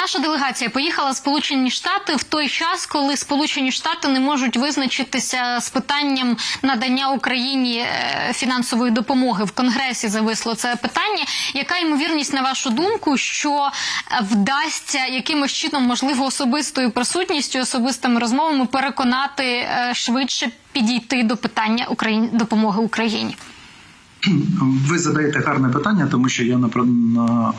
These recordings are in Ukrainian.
наша делегація поїхала в Сполучені Штати в той час, коли Сполучені Штати не можуть визначитися з питанням надання Україні е, фінансової допомоги. В Конгресі зависло це питання. Яка ймовірність, на вашу думку, що е, вдасться якимось чином, можливо, особистою присутністю, особистими розмовами переконати е, швидше підійти до питання допомоги Україні? Ви задаєте гарне питання, тому що я напевно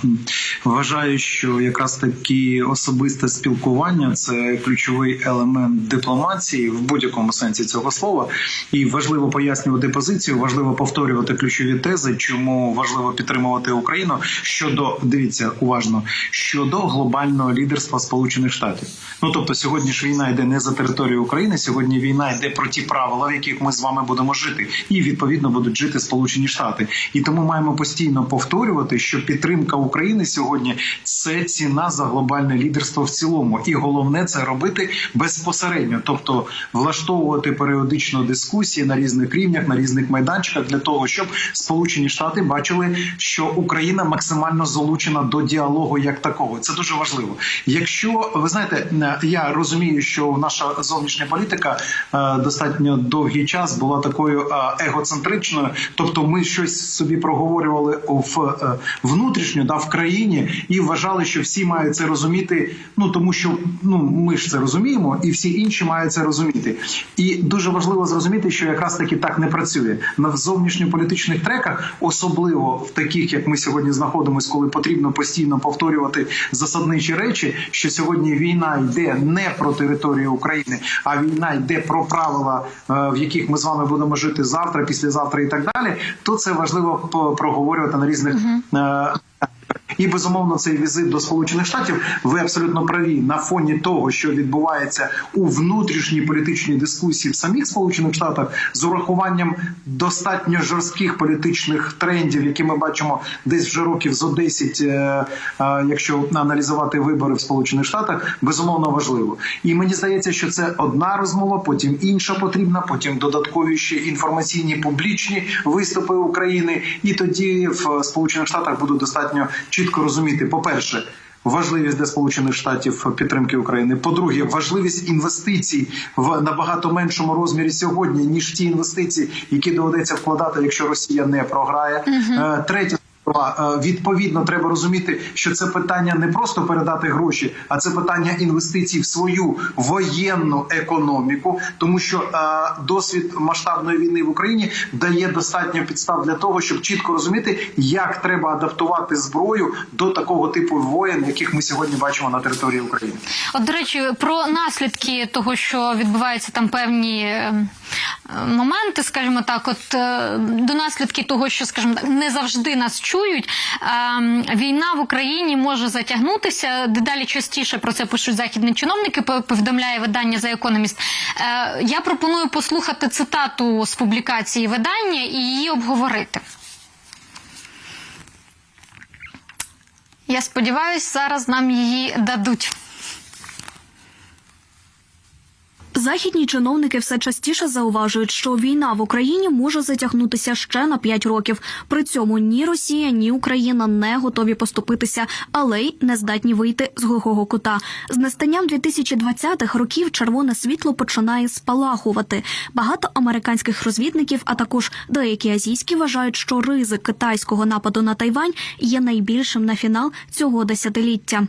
вважаю, що якраз таки особисте спілкування це ключовий елемент дипломатії в будь-якому сенсі цього слова. І важливо пояснювати позицію, важливо повторювати ключові тези, чому важливо підтримувати Україну щодо дивіться уважно щодо глобального лідерства Сполучених Штатів. Ну тобто, сьогодні ж війна йде не за територію України. Сьогодні війна йде про ті правила, в яких ми з вами будемо жити, і відповідно будуть жити Сполучені Штати. І тому маємо постійно повторювати, що підтримка України сьогодні це ціна за глобальне лідерство в цілому, і головне це робити безпосередньо, тобто влаштовувати періодично дискусії на різних рівнях, на різних майданчиках для того, щоб Сполучені Штати бачили, що Україна максимально залучена до діалогу як такого. Це дуже важливо. Якщо ви знаєте, я розумію, що наша зовнішня політика е, достатньо довгий час була такою е, егоцентричною, тобто ми щось собі проговорювали в е, внутрішньо да в країні і вважали, що всі мають це розуміти. Ну тому що ну ми ж це розуміємо, і всі інші мають це розуміти. І дуже важливо зрозуміти, що якраз таки так не працює на зовнішньополітичних треках, особливо в таких, як ми сьогодні знаходимося, коли потрібно постійно повторювати засадничі речі, що сьогодні війна йде не про територію України, а війна йде про правила, е, в яких ми з вами будемо жити завтра, післязавтра і так далі. То це важливо проговорювати на різних. е, і безумовно цей візит до Сполучених Штатів. Ви абсолютно праві на фоні того, що відбувається у внутрішній політичній дискусії в самих Сполучених Штатах з урахуванням достатньо жорстких політичних трендів, які ми бачимо десь вже років зо 10, е, е, якщо аналізувати вибори в Сполучених Штатах, безумовно важливо. І мені здається, що це одна розмова, потім інша потрібна, потім додаткові ще інформаційні публічні виступи України, і тоді в Сполучених Штатах будуть достатньо чітко розуміти, по-перше. Важливість для сполучених штатів підтримки України. По-друге, важливість інвестицій в набагато меншому розмірі сьогодні, ніж ті інвестиції, які доведеться вкладати, якщо Росія не програє. Угу. Третє. Е, Відповідно, треба розуміти, що це питання не просто передати гроші, а це питання інвестицій в свою воєнну економіку, тому що е, досвід масштабної війни в Україні дає достатньо підстав для того, щоб чітко розуміти, як треба адаптувати зброю до такого типу воєн, яких ми сьогодні бачимо на території України. От, до речі, про наслідки того, що відбуваються там певні е, моменти, скажімо так, от е, до наслідки того, що, скажімо так, не завжди нас чують. е, Війна в Україні може затягнутися. Дедалі частіше про це пишуть західні чиновники. Повідомляє видання за економіст. Я пропоную послухати цитату з публікації видання і її обговорити. Я сподіваюся, зараз нам її дадуть. Західні чиновники все частіше зауважують, що війна в Україні може затягнутися ще на 5 років. При цьому ні Росія, ні Україна не готові поступитися, але й не здатні вийти з глухого кута. З настанням 2020-х років червоне світло починає спалахувати. Багато американських розвідників, а також деякі азійські вважають, що ризик китайського нападу на Тайвань є найбільшим на фінал цього десятиліття.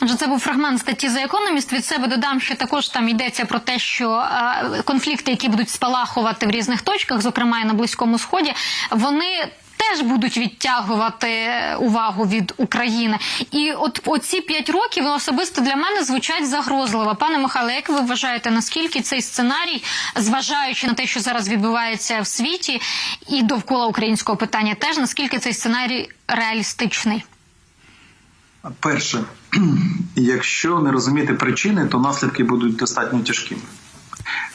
Отже, це був фрагмент статті за економіст. Від себе додам, що також там йдеться про те, що е, конфлікти, які будуть спалахувати в різних точках, зокрема і на близькому сході, вони. Теж будуть відтягувати увагу від України, і от оці п'ять років особисто для мене звучать загрозливо. Пане Михайле, як ви вважаєте, наскільки цей сценарій, зважаючи на те, що зараз відбувається в світі, і довкола українського питання, теж наскільки цей сценарій реалістичний? Перше, якщо не розуміти причини, то наслідки будуть достатньо тяжкими.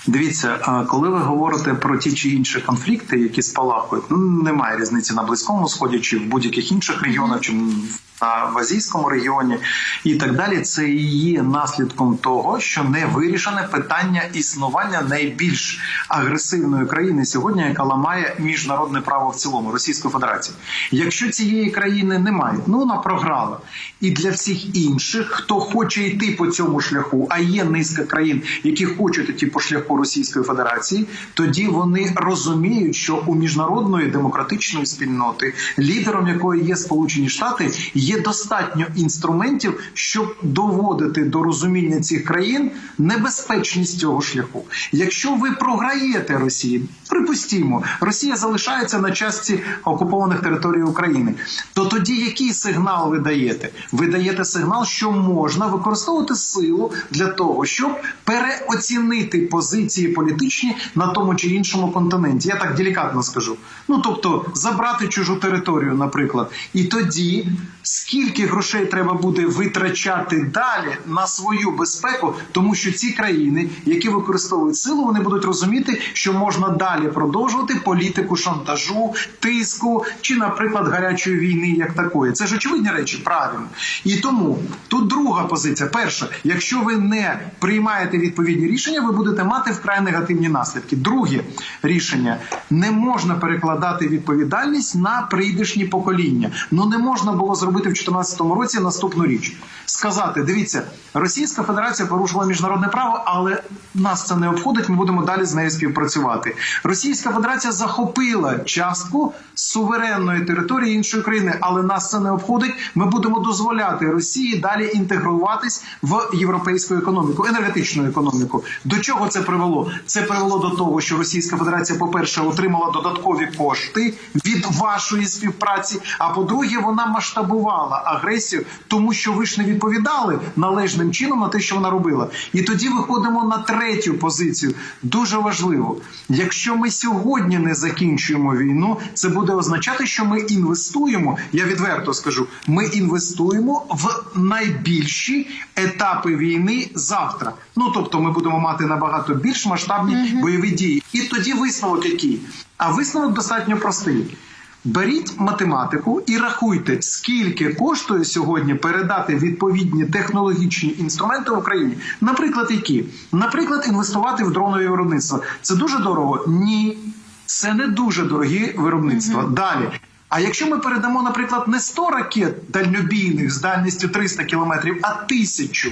Дивіться, коли ви говорите про ті чи інші конфлікти, які спалахують, ну немає різниці на близькому сході чи в будь-яких інших регіонах, чи в в азійському регіоні і так далі. Це і є наслідком того, що не вирішене питання існування найбільш агресивної країни сьогодні, яка ламає міжнародне право в цілому Російської Федерації. Якщо цієї країни немає, ну вона програла. І для всіх інших, хто хоче йти по цьому шляху, а є низка країн, які хочуть йти по шляху Російської Федерації, тоді вони розуміють, що у міжнародної демократичної спільноти, лідером якої є Сполучені Штати, є достатньо інструментів, щоб доводити до розуміння цих країн небезпечність цього шляху. Якщо ви програєте Росії, припустімо, Росія залишається на частці окупованих територій України, то тоді який сигнал ви даєте? Ви даєте сигнал, що можна використовувати силу для того, щоб переоцінити позиції політичні на тому чи іншому континенті. Я так делікатно скажу. Ну тобто забрати чужу територію, наприклад, і тоді скільки грошей треба буде витрачати далі на свою безпеку, тому що ці країни, які використовують силу, вони будуть розуміти, що можна далі продовжувати політику шантажу, тиску чи, наприклад, гарячої війни, як такої. Це ж очевидні речі, правильно. І тому тут друга позиція. Перша, якщо ви не приймаєте відповідні рішення, ви будете мати вкрай негативні наслідки. Друге рішення не можна перекладати відповідальність на прийдешні покоління. Ну не можна було зробити в 2014 році наступну річ: сказати: дивіться, Російська Федерація порушила міжнародне право, але нас це не обходить. Ми будемо далі з нею співпрацювати. Російська Федерація захопила частку суверенної території іншої країни, але нас це не обходить. Ми будемо дозволяти Росії далі інтегруватись в європейську економіку, енергетичну економіку. До чого це привело? Це привело до того, що Російська Федерація, по-перше, отримала додаткові кошти від вашої співпраці. А по-друге, вона масштабувала агресію, тому що ви ж не відповідали належним чином на те, що вона робила. І тоді виходимо на третю позицію. Дуже важливо, якщо ми сьогодні не закінчуємо війну, це буде означати, що ми інвестуємо. Я відверто скажу, ми інвестуємо в найбільші етапи війни завтра. Ну тобто, ми будемо мати набагато більш масштабні бойові дії. І тоді висновок який? А висновок достатньо простий. Беріть математику і рахуйте, скільки коштує сьогодні передати відповідні технологічні інструменти в Україні. Наприклад, які? Наприклад, інвестувати в дронові виробництва. Це дуже дорого? Ні, це не дуже дорогі виробництва. Далі. А якщо ми передамо, наприклад, не 100 ракет дальнобійних з дальністю 300 кілометрів, а тисячу.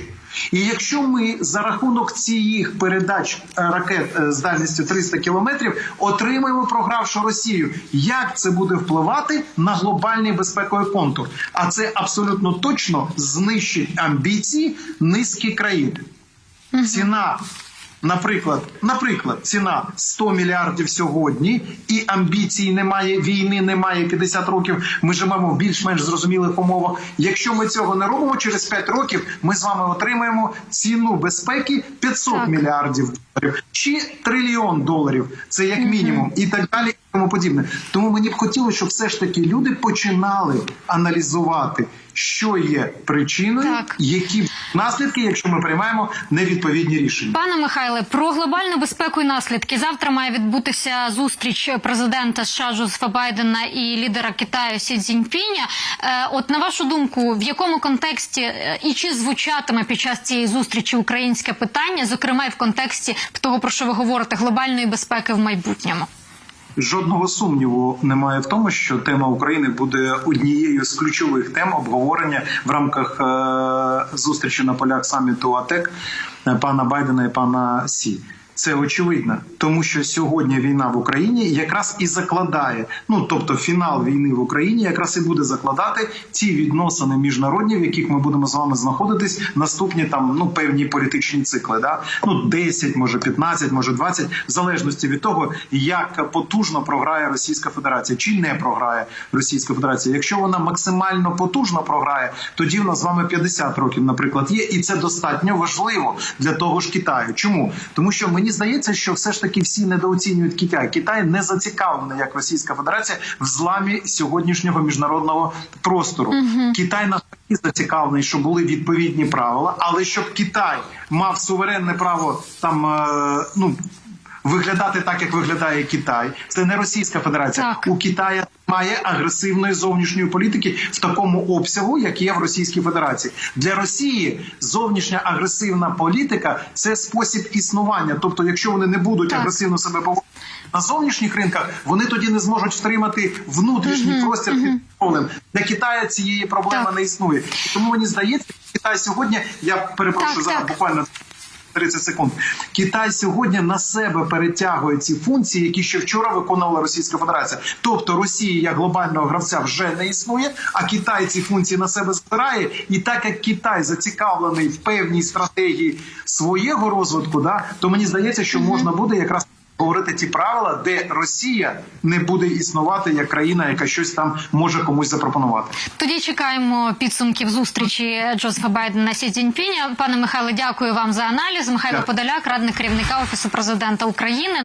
І якщо ми за рахунок цих передач е, ракет е, з дальністю 300 кілометрів отримаємо програвшу Росію, як це буде впливати на глобальний безпековий контур? А це абсолютно точно знищить амбіції низки країн. Ціна. Наприклад, наприклад, ціна 100 мільярдів сьогодні, і амбіцій немає, війни немає 50 років. Ми живемо в більш-менш зрозумілих умовах. Якщо ми цього не робимо, через 5 років ми з вами отримаємо ціну безпеки 500 Так. мільярдів доларів чи трильйон доларів. Це як мінімум, і так далі. і Тому подібне. Тому мені б хотілося, щоб все ж таки люди починали аналізувати, що є причиною, Так. які наслідки, якщо ми приймаємо невідповідні рішення. Пане Михайле, про глобальну безпеку і наслідки завтра має відбутися зустріч президента США Джозефа Байдена і лідера Китаю Сі Цзіньпіня. Е, От на вашу думку, в якому контексті е, і чи звучатиме під час цієї зустрічі українське питання, зокрема і в контексті того, про що ви говорите, глобальної безпеки в майбутньому? Жодного сумніву немає в тому, що тема України буде однією з ключових тем обговорення в рамках е, зустрічі на полях саміту АТЕК е, пана Байдена і пана Сі. Це очевидно, тому що сьогодні війна в Україні якраз і закладає, ну тобто фінал війни в Україні, якраз і буде закладати ті відносини міжнародні, в яких ми будемо з вами знаходитись наступні там ну певні політичні цикли. Да? Ну 10, може 15, може 20, в залежності від того, як потужно програє Російська Федерація чи не програє Російська Федерація. Якщо вона максимально потужно програє, тоді в нас з вами 50 років, наприклад, є, і це достатньо важливо для того ж Китаю. Чому? Тому що мені здається, що все ж таки всі недооцінюють Китай. Китай не зацікавлений, як Російська Федерація, в зламі сьогоднішнього міжнародного простору. Китай навпаки зацікавлений, щоб були відповідні правила, але щоб Китай мав суверенне право там е, ну. Виглядати так, як виглядає Китай, це не Російська Федерація. Так. У Китая Має агресивної зовнішньої політики в такому обсягу, як є в Російській Федерації. Для Росії зовнішня агресивна політика це спосіб існування. Тобто, якщо вони не будуть Так. агресивно себе поводити на зовнішніх ринках, вони тоді не зможуть втримати внутрішній простір під контролем. Для Китаю цієї проблеми Так. не існує. Тому мені здається, Китай сьогодні я перепрошую Так, зараз буквально 30 секунд. Китай сьогодні на себе перетягує ці функції, які ще вчора виконувала Російська Федерація. Тобто Росії як глобального гравця вже не існує, а Китай ці функції на себе збирає. І так як Китай зацікавлений в певній стратегії свого розвитку, да то мені здається, що можна буде якраз. Говорити ті правила, де Росія не буде існувати як країна, яка щось там може комусь запропонувати. Тоді чекаємо підсумків зустрічі Джозефа Байдена Сі Цзіньпіня. Пане Михайло, дякую вам за аналіз. Михайло. Подоляк, радник керівника офісу президента України.